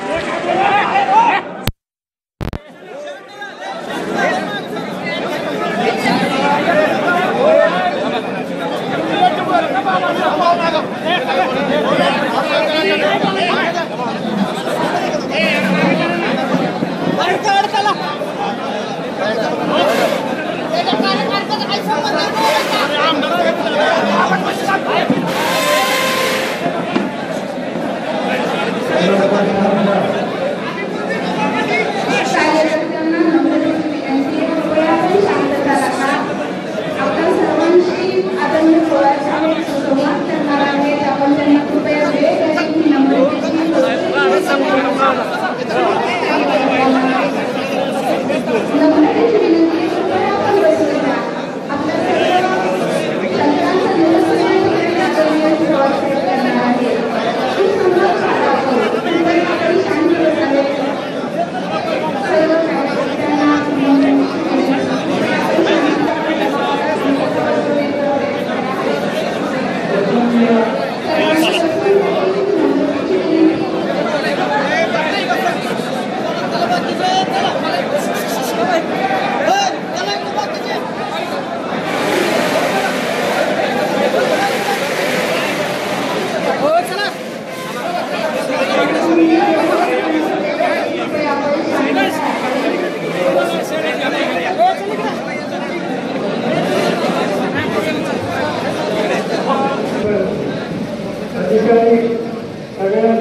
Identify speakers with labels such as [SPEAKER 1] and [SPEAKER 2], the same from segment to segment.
[SPEAKER 1] कार्यकर्त्यांना
[SPEAKER 2] सगळ्या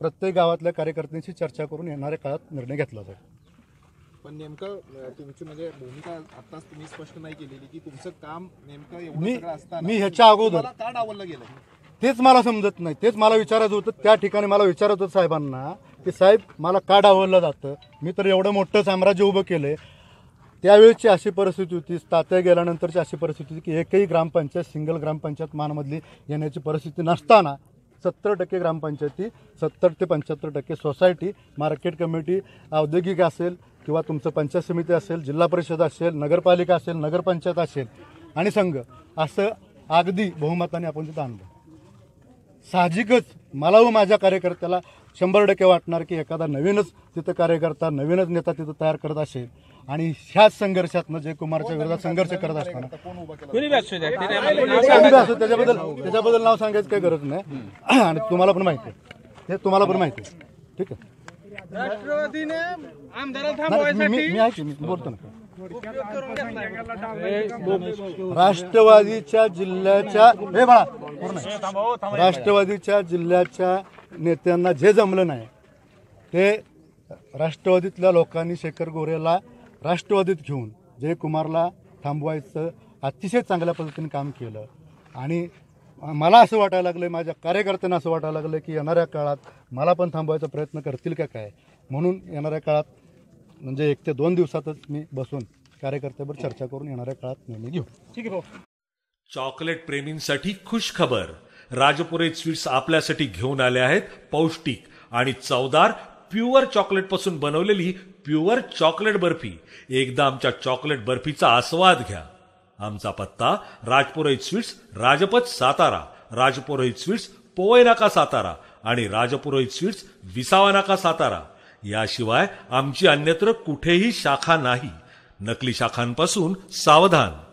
[SPEAKER 3] प्रत्येक गावातल्या कार्यकर्त्यांशी चर्चा करून येणाऱ्या काळात निर्णय घेतला जाईल.
[SPEAKER 4] पण नेमकं तुमची म्हणजे भूमिका आताच तुम्ही स्पष्ट नाही केलेली की तुमचं काम नेमकं एवढं
[SPEAKER 3] मी
[SPEAKER 4] सगळं असताना
[SPEAKER 3] मी ह्याच्या अगोदर
[SPEAKER 4] का डावललं गेलं?
[SPEAKER 3] तेच मला समजत नाही. तेच मला विचारायचं होतं. त्या ठिकाणी मला विचारत होतं साहेबांना की साहेब मला का डावललं जातं. मी तर एवढं मोठं साम्राज्य उभं केलं आहे त्यावेळेची अशी परिस्थिती होती तात्या गेल्यानंतरची अशी परिस्थिती होती की एकही ग्रामपंचायत सिंगल ग्रामपंचायत मानमधली येण्याची परिस्थिती नसताना सत्तर टक्के ग्रामपंचायती सत्तर ते पंच्याहत्तर टक्के सोसायटी मार्केट कमिटी औद्योगिक असेल किंवा तुमचं पंचायत समिती असेल जिल्हा परिषद असेल नगरपालिका असेल नगरपंचायत असेल आणि संघ असं अगदी बहुमताने आपण तिथं आणलं. साहजिकच मला व माझ्या कार्यकर्त्याला शंभर टक्के वाटणार की एखादा नवीनच तिथं कार्यकर्ता नवीनच नेता तिथं तयार करत असेल आणि ह्याच संघर्षातनं जयकुमारच्या विरोधात संघर्ष करत असताना त्याच्याबद्दल त्याच्याबद्दल नाव सांगायचं काही गरज नाही आणि तुम्हाला पण माहिती आहे हे तुम्हाला पण माहिती आहे ठीक आहे
[SPEAKER 5] राष्ट्रवादीने आमदाराला
[SPEAKER 3] बोलतो ना राष्ट्रवादीच्या जिल्ह्याच्या हे बाळा पूर्ण. राष्ट्रवादीच्या जिल्ह्याच्या नेत्यांना जे जमलं नाही ते राष्ट्रवादीतल्या लोकांनी शेखर गोरेला राष्ट्रवादीत घेऊन जयकुमारला थांबवायचं अतिशय चांगल्या पद्धतीने काम केलं. आणि मला असं वाटायला लागलं माझ्या कार्यकर्त्यांना असं वाटायला लागलं की येणाऱ्या काळात मला पण थांबवायचा प्रयत्न करतील का काय? म्हणून येणाऱ्या काळात म्हणजे एक ते दोन दिवसातच मी बसून कार्यकर्त्यावर चर्चा करून येणाऱ्या काळात निर्णय घेऊ.
[SPEAKER 6] चॉकलेट प्रेमींसाठी खुश खबर राजपुरे स्वीट्स आपल्यासाठी घेऊन आले आहेत पौष्टिक आणि चवदार प्युअर चॉकलेटपासून बनवलेली प्युअर चॉकलेट बर्फी. एकदा आमच्या चॉकलेट बर्फीचा आस्वाद घ्या. आमचा पत्ता राजपुरोहित स्वीट्स राजपथ सातारा. राजपुरोहित स्वीट्स पोवई नाका सातारा आणि राजपुरोहित स्वीट्स विसावा नाका सातारा. याशिवाय आमची अन्यत्र कुठेही शाखा नाही. नकली शाखांपासून सावधान.